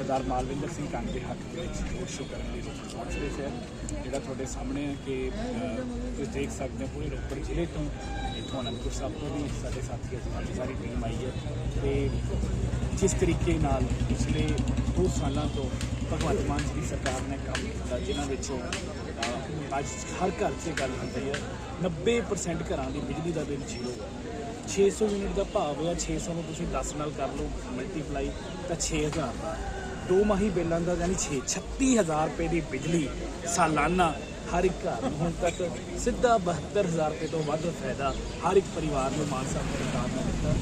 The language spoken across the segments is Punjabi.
ਸਰਦਾਰ ਮਾਲਵਿੰਦਰ ਸਿੰਘ ਕੰਗ ਦੇ ਹੱਕ ਦੇ ਵਿੱਚ ਰੋਡ ਸ਼ੋਅ ਕਰਨ ਲਈ ਰੋਪੜ ਪਹੁੰਚ ਰਹੇ ਸੀ। ਜਿਹੜਾ ਤੁਹਾਡੇ ਸਾਹਮਣੇ ਹੈ ਕਿ ਤੁਸੀਂ ਦੇਖ ਸਕਦੇ ਹੋ ਪੂਰੇ ਰੋਪੜ ਜ਼ਿਲ੍ਹੇ ਤੋਂ, ਇੱਥੋਂ ਅਨੰਦਪੁਰ ਸਾਹਿਬ ਤੋਂ ਵੀ ਸਾਡੇ ਸਾਥੀ ਅਸੀਂ ਸਾਡੀ ਸਾਰੀ ਟੀਮ ਆਈ ਹੈ। ਤੇ ਜਿਸ ਤਰੀਕੇ ਨਾਲ ਪਿਛਲੇ 2 ਸਾਲਾਂ ਤੋਂ ਭਗਵੰਤ ਮਾਨ ਜੀ ਦੀ ਸਰਕਾਰ ਨੇ ਕੰਮ ਕੀਤਾ, ਜਿਨ੍ਹਾਂ ਵਿੱਚੋਂ ਅੱਜ ਹਰ ਘਰ 'ਚ ਗੱਲ ਹੁੰਦੀ ਹੈ 90% ਘਰਾਂ ਦੀ ਬਿਜਲੀ ਦਾ ਬਿੱਲ ਜ਼ੀਰੋ ਹੈ। 600 ਯੂਨਿਟ ਦਾ ਭਾਵ ਹੋਇਆ 600 ਨੂੰ ਤੁਸੀਂ 10 ਨਾਲ ਕਰ ਲਓ ਮਲਟੀਪਲਾਈ ਤਾਂ 6000 ਦਾ। ਦੋ ਮਾਹੀ ਬਿੱਲਾਂ ਦਾ ਯਾਨੀ 6 36000 ਰੁਪਏ ਦੀ ਬਿਜਲੀ, ਸਾਲਾਨਾ ਹਰ ਇੱਕ ਘਰ ਨੂੰ ਹੁਣ ਤੱਕ ਸਿੱਧਾ 72000 ਰੁਪਏ ਤੋਂ ਵੱਧ ਫਾਇਦਾ ਹਰ ਇੱਕ ਪਰਿਵਾਰ ਨੂੰ ਮਾਨ ਸਾਹਿਬ ਦੀ ਸਰਕਾਰ ਨੇ ਦਿੱਤਾ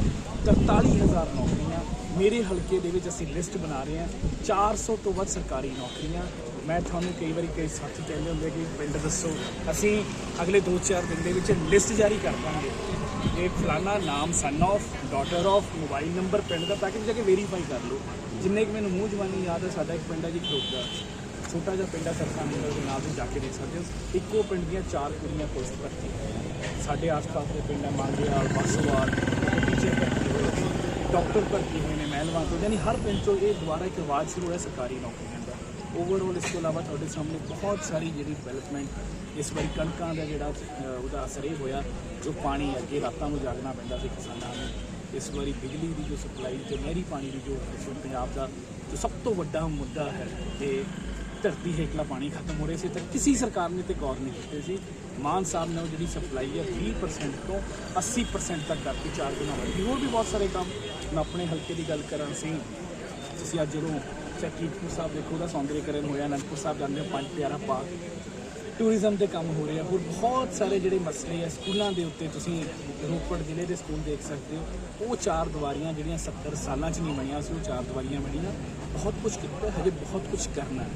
43000 ਨੌਕਰੀਆਂ, ਮੇਰੇ ਹਲਕੇ ਦੇ ਵਿੱਚ ਅਸੀਂ ਲਿਸਟ ਬਣਾ ਰਹੇ ਹਾਂ। 400 ਤੋਂ ਵੱਧ ਸਰਕਾਰੀ ਨੌਕਰੀਆਂ। ਮੈਂ ਤੁਹਾਨੂੰ ਕਈ ਵਾਰੀ ਕਈ ਸਾਥੀ ਕਹਿੰਦੇ ਹੁੰਦੇ ਕਿ ਪਿੰਡ ਦੱਸੋ, ਅਸੀਂ ਅਗਲੇ 2-4 ਦਿਨ ਦੇ ਵਿੱਚ ਲਿਸਟ ਜਾਰੀ ਕਰ ਦਾਂਗੇ। ਇਹ ਫਲਾਨਾ ਨਾਮ son of daughter of mobile number ਪਿੰਡ ਦਾ ਤਾਂ ਕਿ ਜਾ ਕੇ ਵੈਰੀਫਾਈ ਕਰ ਲਓ। ਜਿੰਨੇ ਕਿ ਮੈਨੂੰ ਮੂੰਹ ਜਵਾਨੀ ਯਾਦ ਹੈ ਸਾਡਾ ਇੱਕ ਪਿੰਡ ਹੈ ਜੀ ਖਰੋਗਾ ਛੋਟਾ ਜਿਹਾ ਪਿੰਡ ਹੈ ਸਰਕਾਰ ਮੰਡਲ ਦੇ ਨਾਮ ਤੇ ਜਾ ਕੇ ਦੇਖ ਸਕਦੇ ਹੋ। ਇੱਕੋ ਪਿੰਡ ਦੀਆਂ ਚਾਰ ਕੁੜੀਆਂ ਪੁਲਿਸ ਭਰਤੀ ਹੋਈਆਂ। ਸਾਡੇ ਆਸ-ਪਾਸ ਦੇ ਪਿੰਡ ਹੈ ਮੰਗਿਆਲ ਬਾਸੋਵਾਲ ਟੀਚਰ ਭਰਤੀ ਹੋਏ ਡਾਕਟਰ ਭਰਤੀ ਹੋਏ ਨੇ, ਮਹਿਲਵਾਨ ਤੋਂ ਯਾਨੀ ਹਰ ਪਿੰਡ ਤੋਂ ਇਹ ਦੁਬਾਰਾ ਇੱਕ ਆਵਾਜ਼ ਸ਼ੁਰੂ ਹੋਇਆ ਸਰਕਾਰੀ ਨੌਕਰੀਆਂ ਦਾ। ਓਵਰਆਲ ਇਸ ਤੋਂ ਇਲਾਵਾ ਤੁਹਾਡੇ ਸਾਹਮਣੇ ਬਹੁਤ ਸਾਰੀ ਜਿਹੜੀ ਡਿਵੈਲਪਮੈਂਟ ਇਸ ਵਾਰੀ ਕਣਕਾਂ ਦਾ ਜਿਹੜਾ ਉਹਦਾ ਅਸਰ ਇਹ ਹੋਇਆ, ਜੋ ਪਾਣੀ ਅੱਗੇ ਰਾਤਾਂ ਨੂੰ ਜਾਗਣਾ ਪੈਂਦਾ ਸੀ ਕਿਸਾਨਾਂ ਨੂੰ। ਇਸ ਵਾਰੀ ਬਿਜਲੀ ਦੀ ਜੋ ਸਪਲਾਈ ਤੇ ਨਹਿਰੀ ਪਾਣੀ ਦੀ ਜੋ ਇਸ ਪੰਜਾਬ ਦਾ ਜੋ ਸਭ ਤੋਂ ਵੱਡਾ ਮੁੱਦਾ ਹੈ ਤੇ ਧਰਤੀ ਹੇਠਲਾ ਪਾਣੀ ਖਤਮ ਹੋ ਰਿਹਾ ਸੀ ਤਾਂ ਕਿਸੇ ਸਰਕਾਰ ਨੇ ਤੇ ਗੌਰ ਨਹੀਂ ਕੀਤੀ ਸੀ। ਮਾਨ ਸਾਹਿਬ ਨੇ ਉਹ ਜਿਹੜੀ ਸਪਲਾਈ ਹੈ 20% ਤੋਂ 80% ਤੱਕ ਕਰਤੀ, ਚਾਰ ਦਿਨਾਂ ਵਧੀ। ਹੋਰ ਵੀ ਬਹੁਤ ਸਾਰੇ ਕੰਮ। ਮੈਂ ਆਪਣੇ ਹਲਕੇ ਦੀ ਗੱਲ ਕਰਾਂ ਸੀ ਤੁਸੀਂ ਅੱਜ ਜਦੋਂ ਚਾਹੇ ਸਾਹਿਬ ਦੇਖੋ, ਉਹਦਾ ਸੌਂਦਰੀਕਰਨ ਹੋਇਆ, ਅਨੰਦਪੁਰ ਸਾਹਿਬ ਜਾਂਦੇ ਹੋ, ਪੰਜ ਪਿਆਰਾ ਪਾਰਕ। ਟੂਰਿਜ਼ਮ ਦੇ ਕੰਮ ਹੋ ਰਹੇ ਆ। ਹੋਰ ਬਹੁਤ ਸਾਰੇ ਜਿਹੜੇ ਮਸਲੇ ਆ, ਸਕੂਲਾਂ ਦੇ ਉੱਤੇ ਤੁਸੀਂ ਰੋਪੜ ਜ਼ਿਲ੍ਹੇ ਦੇ ਸਕੂਲ ਦੇਖ ਸਕਦੇ ਹੋ। ਉਹ ਚਾਰ ਦੀਵਾਰੀਆਂ ਜਿਹੜੀਆਂ 70 ਸਾਲਾਂ 'ਚ ਨਹੀਂ ਬਣੀਆਂ ਸੀ ਉਹ ਚਾਰ ਦੀਵਾਰੀਆਂ ਬਣੀਆਂ। ਬਹੁਤ ਕੁਝ ਕੀਤਾ, ਹਜੇ ਬਹੁਤ ਕੁਝ ਕਰਨਾ। ਹੈ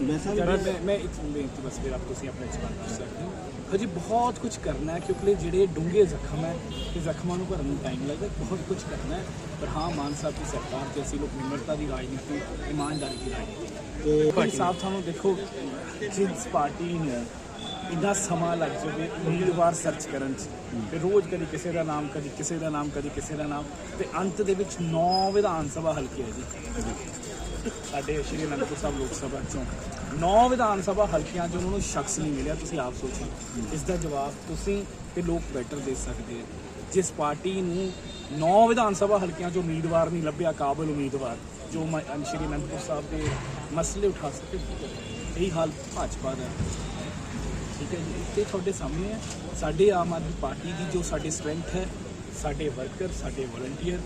ਮੈਂ ਮੈਂ ਮੈਂ- ਮੈਂ ਇੱਕ ਬੇਨਤੀ ਬਸ ਫਿਰ ਆਪ ਤੁਸੀਂ ਆਪਣੇ ਜਵਾਬ ਕਰ ਸਕਦੇ ਹੋ। ਹਜੇ ਬਹੁਤ ਕੁਝ ਕਰਨਾ ਹੈ ਕਿਉਂਕਿ ਜਿਹੜੇ ਡੂੰਘੇ ਜ਼ਖਮ ਹੈ ਤੇ ਜ਼ਖਮਾਂ ਨੂੰ ਭਰਨ ਨੂੰ ਟਾਈਮ ਲੱਗਦਾ ਬਹੁਤ ਕੁਝ ਕਰਨਾ ਹੈ ਪਰ ਹਾਂ ਮਾਨ ਸਾਹਿਬ ਦੀ ਸਰਕਾਰ ਤੇ ਅਸੀਂ ਲੋਕ ਨਿਮਰਤਾ ਦੀ ਰਾਜਨੀਤੀ ਇਮਾਨਦਾਰੀ ਦੀ ਰਾਜਨੀਤੀ ਤੇ ਭਾਈ ਸਾਹਿਬ ਤੁਹਾਨੂੰ ਦੇਖੋ ਜਿਸ ਪਾਰਟੀ ਨੂੰ ਇੰਨਾ ਸਮਾਂ ਲੱਗ ਜਾਵੇ ਉਮੀਦਵਾਰ ਸਰਚ ਕਰਨ ਚ ਤੇ ਰੋਜ਼ ਕਦੀ ਕਿਸੇ ਦਾ ਨਾਮ ਕਦੀ ਕਿਸੇ ਦਾ ਨਾਮ ਕਦੀ ਕਿਸੇ ਦਾ ਨਾਮ ਤੇ ਅੰਤ ਦੇ ਵਿੱਚ 9 ਵਿਧਾਨ ਸਭਾ ਹਲਕੇ ਹੈ ਜੀ। ਸਾਡੇ ਸ਼੍ਰੀ ਅਨੰਦਪੁਰ ਸਾਹਿਬ ਲੋਕ ਸਭਾ ਚੋਂ ਨੌ ਵਿਧਾਨ ਸਭਾ ਹਲਕਿਆਂ 'ਚ ਉਹਨਾਂ ਨੂੰ ਸ਼ਖਸ ਨਹੀਂ ਮਿਲਿਆ, ਤੁਸੀਂ ਆਪ ਸੋਚੋ। ਇਸ ਦਾ ਜਵਾਬ ਤੁਸੀਂ ਤੇ ਲੋਕ ਬੈਟਰ ਦੇ ਸਕਦੇ ਆ ਜਿਸ ਪਾਰਟੀ ਨੂੰ ਨੌ ਵਿਧਾਨ ਸਭਾ ਹਲਕਿਆਂ 'ਚ ਉਮੀਦਵਾਰ ਨਹੀਂ ਲੱਭਿਆ, ਕਾਬਲ ਉਮੀਦਵਾਰ, ਜੋ ਸ਼੍ਰੀ ਅਨੰਦਪੁਰ ਸਾਹਿਬ ਦੇ ਮਸਲੇ ਉਠਾ ਸਕੇ। ਇਹੀ ਹਾਲ ਭਾਜਪਾ ਦਾ। ਠੀਕ ਹੈ ਜੀ? ਤੇ ਤੁਹਾਡੇ ਸਾਹਮਣੇ ਹੈ, ਸਾਡੇ ਆਮ ਆਦਮੀ ਪਾਰਟੀ ਦੀ ਜੋ ਸਾਡੀ ਸਟਰੈਂਥ ਹੈ, ਸਾਡੇ ਵਰਕਰ, ਸਾਡੇ ਵਲੰਟੀਅਰ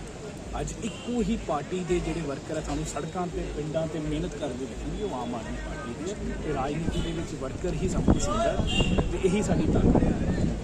ਅੱਜ ਇੱਕੋ ਹੀ ਪਾਰਟੀ ਦੇ ਜਿਹੜੇ ਵਰਕਰ ਹੈ ਸਾਨੂੰ ਸੜਕਾਂ ਤੇ, ਪਿੰਡਾਂ ਤੇ ਮਿਹਨਤ ਕਰਦੇ ਦਿਖਣਗੇ, ਉਹ ਆਮ ਆਦਮੀ ਪਾਰਟੀ ਦੇ ਤੇ ਰਾਜਨੀਤੀ ਦੇ ਵਿੱਚ ਵਰਕਰ ਹੀ ਸਭ ਕੁਝ ਹੁੰਦਾ ਹੈ ਤੇ ਇਹੀ ਸਾਡੀ ਤਾਕਤ ਹੈ।